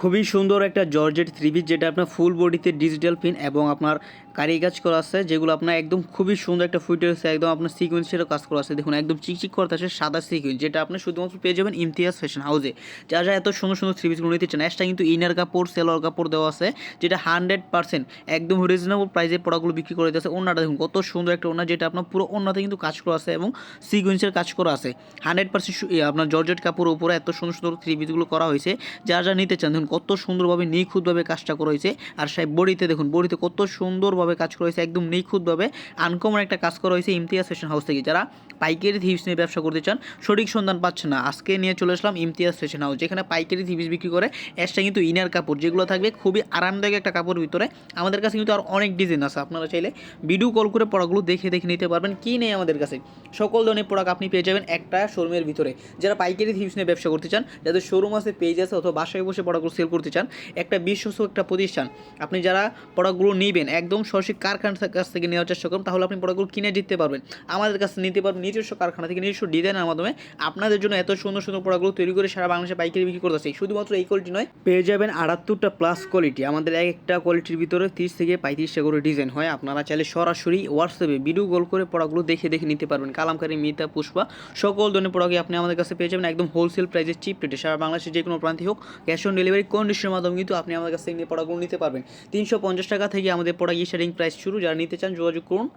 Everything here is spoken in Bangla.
খুবই সুন্দর একটা জর্জেট থ্রি পিস, যেটা আপনার ফুল বডিতে ডিজিটাল পিন এবং আপনার কারি কাজ করা আছে, যেগুলো আপনার একদম খুবই সুন্দর একটা ফুটে আছে একদম আপনার সিকুয়েন্সেরও কাজ করা আছে। দেখুন, একদম চিকচিক করতে আছে, সাদা সিকুয়েন্স যেটা আপনি শুধুমাত্র পেয়ে যাবেন ইমতিয়াজ ফ্যাশন হাউসে যারা যারা এত সুন্দর সুন্দর থ্রি পিসগুলো নিতে চান এক্সট্রা কিন্তু ইনার কাপড় সেলোয়ার কাপড় দেওয়া আছে, যেটা হান্ড্রেড পার্সেন্ট একদম রিজনেবল প্রাইসে প্রোডাক্টগুলো বিক্রি করে দিচ্ছে ওনাটা দেখুন, কত সুন্দর একটা ওনা যেটা আপনার পুরো ওনাতে কিন্তু কাজ করা আছে এবং সিকুয়েন্সের কাজ করা আছে। হান্ড্রেড পার্সেন্ট আপনার জর্জেট কাপড়ের উপরে এত সুন্দর সুন্দর থ্রি পিসগুলো করা হয়েছে। যারা যা নিতে চান কত সুন্দরভাবে নিখুঁতভাবে কাজটা করা হয়েছে। আর সেই বডিতে দেখুন, বডিতে কত সুন্দরভাবে কাজ করা হয়েছে, একদম নিখুঁতভাবে আনকমন একটা কাজ করা হয়েছে ইমতিয়াজ ফ্যাশন হাউস থেকে। যারা পাইকারি থিপস নিয়ে ব্যবসা করতে চান, সঠিক সন্ধান পাচ্ছে না। আজকে নিয়ে চলে আসলাম ইমতিয়াজ ফ্যাশন হাউস, যেখানে পাইকারি থিপস বিক্রি করে। এক্সট্রা কিন্তু ইনার কাপড়, যেগুলো থাকবে খুবই আরামদায়ক একটা কাপড় ভিতরে। আমাদের কাছে কিন্তু আর অনেক ডিজাইন আছে, আপনারা চাইলে ভিডিও কল করে পড়াগুলো দেখে দেখে নিতে পারবেন, কি নেই আমাদের কাছে। সকল ধরনের প্রোডাক্ট আপনি পেয়ে যাবেন একটা শোরুমের ভিতরে। যারা পাইকারি থিপস নিয়ে ব্যবসা করতে চান, যাদের শোরুম আছে পেজ আছে অথবা বাসায় বসে প্রোডাক্টগুলো সেল করতে চান, একটা বিশ্বস্ত একটা প্রতিষ্ঠান, আপনি যারা প্রোডাক্টগুলো নেবেন, একদম সরাসরি কারখানার কাছ থেকে নেওয়ার চেষ্টা করুন, তাহলে আপনি প্রোডাক্টগুলো কিনে দিতে পারবেন। আমাদের কাছে নিতে পারবেন, নিজস্ব কারখানা থেকে নিজস্ব ডিজাইনের মাধ্যমে। আপনাদের জন্য এত সুন্দর সুন্দর প্রোডাক্টগুলো তৈরি করে সারা বাংলাদেশে পাইকারি বিক্রি করতেছে শুধুমাত্র এই কোয়ালিটি নয়, পেয়ে যাবেন আটাত্তরটা প্লাস কোয়ালিটি আমাদের এক একটা কোয়ালিটির ভিতরে তিরিশ থেকে পঁয়ত্রিশটা করে ডিজাইন হয়। আপনারা চাইলে সরাসরি হোয়াটসঅ্যাপে ভিডিও কল করে প্রোডাক্টগুলো দেখে দেখে নিতে পারবেন। কালামকারী, মিতা, পুষ্পা, সকল ধরনের প্রোডাক্টই আপনি আমাদের কাছে পেয়ে যাবেন একদম হোলসেল প্রাইসে চিপ রেটে সারা বাংলাদেশের যে কোনো প্রান্তে হোক ক্যাশ অন ডেলিভারি কন্ডিশনের মাধ্যমে কিন্তু আপনি আমাদের কাছ থেকে নিয়ে পড়াগুলো নিতে পারবেন। তিনশো পঞ্চাশ টাকা থেকে আমাদের পড়া শেয়ারিং প্রাইস শুরু। যারা নিতে চান যোগাযোগ করুন।